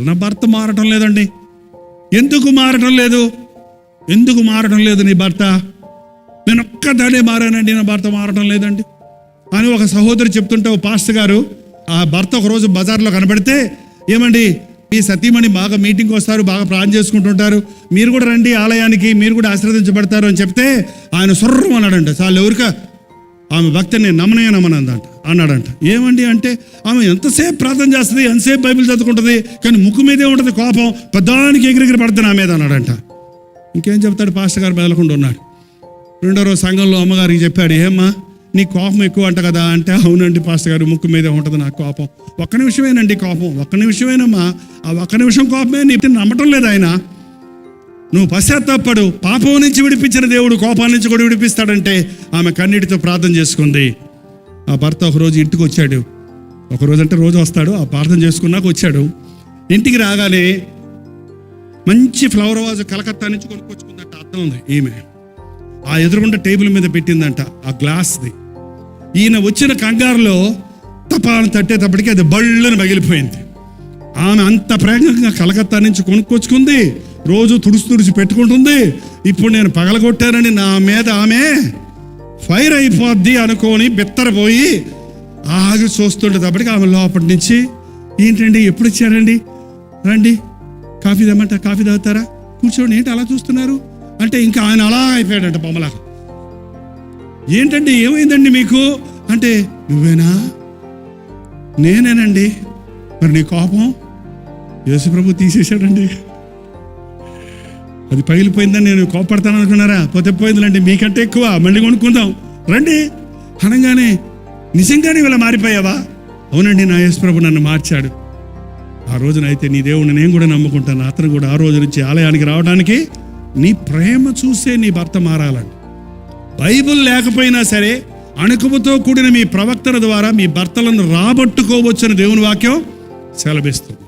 అసలు నా భర్త మారటం లేదండి. ఎందుకు మారటం లేదు? ఎందుకు మారటం లేదు నీ భర్త? నేను ఒక్కదానే మారానండి నా భర్త మారటం లేదండి. అని ఒక సహోదరి చెప్తుంటే ఓ పాస్టర్ గారు ఆ భర్త ఒకరోజు బజార్లో కనబడితే ఏమండి ఈ సతీమణి బాగా మీటింగ్కి వస్తారు బాగా ప్లాన్ చేసుకుంటుంటారు. మీరు కూడా రండి ఆలయానికి మీరు కూడా ఆశీర్వదించబడతారు అని చెప్తే ఆయన సొర్రం అన్నాడంట. చాలు ఎవరిక? ఆమె భక్తిని నేను నమ్మనే నమ్మనందంట అన్నాడంట. ఏమండి అంటే ఆమె ఎంతసేపు ప్రార్థన చేస్తుంది ఎంతసేపు బైబిల్ చదువుకుంటుంది కానీ ముక్కు మీదే ఉంటుంది కోపం పెద్దానికి ఎగిరెగిరి పడుతుంది నా మీద అన్నాడంట. ఇంకేం చెప్తాడు పాస్టర్ గారు మెదలకుండా ఉన్నాడు రెండో రోజు సంఘంలో అమ్మగారికి చెప్పాడు ఏమ్మా నీ కోపం ఎక్కువ అంట కదా అంటే అవునండి పాస్టర్ గారు ముక్కు మీదే ఉంటుంది నాకు కోపం. ఒక్క నిమిషమేనండి కోపం ఒక్క నిమిషమేనమ్మా ఆ ఒక్క నిమిషం కోపమే నీ నమ్మటం లేదు ఆయన. నువ్వు పశ్చాత్తాపడు పాపం నుంచి విడిపించిన దేవుడు కోపాల నుంచి కూడా విడిపిస్తాడంటే ఆమె కన్నీటితో ప్రార్థన చేసుకుంది. ఆ భర్త ఒకరోజు ఇంటికి వచ్చాడు. ఒక రోజు అంటే రోజు వస్తాడు ఆ ప్రార్థన చేసుకున్నాక వచ్చాడు. ఇంటికి రాగానే మంచి ఫ్లవర్ వాజ్ కలకత్తా నుంచి కొనుక్కొచ్చుకుందంట అర్థం ఉంది ఈమె. ఆ ఎదురుగుండా టేబుల్ మీద పెట్టిందంట ఆ గ్లాస్ది. ఈయన వచ్చిన కంగారులో తపాలను తట్టేటప్పటికి అది బళ్ళని పగిలిపోయింది. ఆమె అంత ప్రేమగా కలకత్తా నుంచి కొనుక్కొచ్చుకుంది రోజు తుడుసు తుడిచి పెట్టుకుంటుంది. ఇప్పుడు నేను పగలగొట్టానని నా మీద ఆమె ఫైర్ అయిపోద్ది అనుకొని బిత్తరపోయి ఆగి చూస్తుండేటప్పటికి ఆమె లోపటి నుంచి ఏంటండి ఎప్పుడు ఇచ్చారండి రండి కాఫీ తెమ్మంట కాఫీ తాగుతారా? కూర్చోండి ఏంటి అలా చూస్తున్నారు? అంటే ఇంకా ఆయన అలా అయిపోయాడంట బొమ్మలా. ఏంటండి ఏమైందండి మీకు? అంటే నువ్వేనా? నేనేనండి. మరి నీ కోపం? యేసుప్రభు తీసేశాడండి. అది పగిలిపోయిందని నేను కోపడతాను అనుకున్నారా? పోతే పోయిందిలండి మీకంటే ఎక్కువ. మళ్ళీ కొనుక్కుందాం. రండి. అనగానే నిజంగానే ఇలా మారిపోయావా? అవునండి నా యేసుప్రభు నన్ను మార్చాడు. ఆ రోజున అయితే నీ దేవుడిని నేను కూడా నమ్ముకుంటాను. అతను కూడా ఆ రోజు నుంచి ఆలయానికి రావడానికి నీ ప్రేమ చూసే నీ భర్త మారాలని బైబిల్ లేకపోయినా సరే అణుకుముతో కూడిన మీ ప్రవక్తల ద్వారా మీ భర్తలను రాబట్టుకోవచ్చని దేవుని వాక్యం సెలభిస్తుంది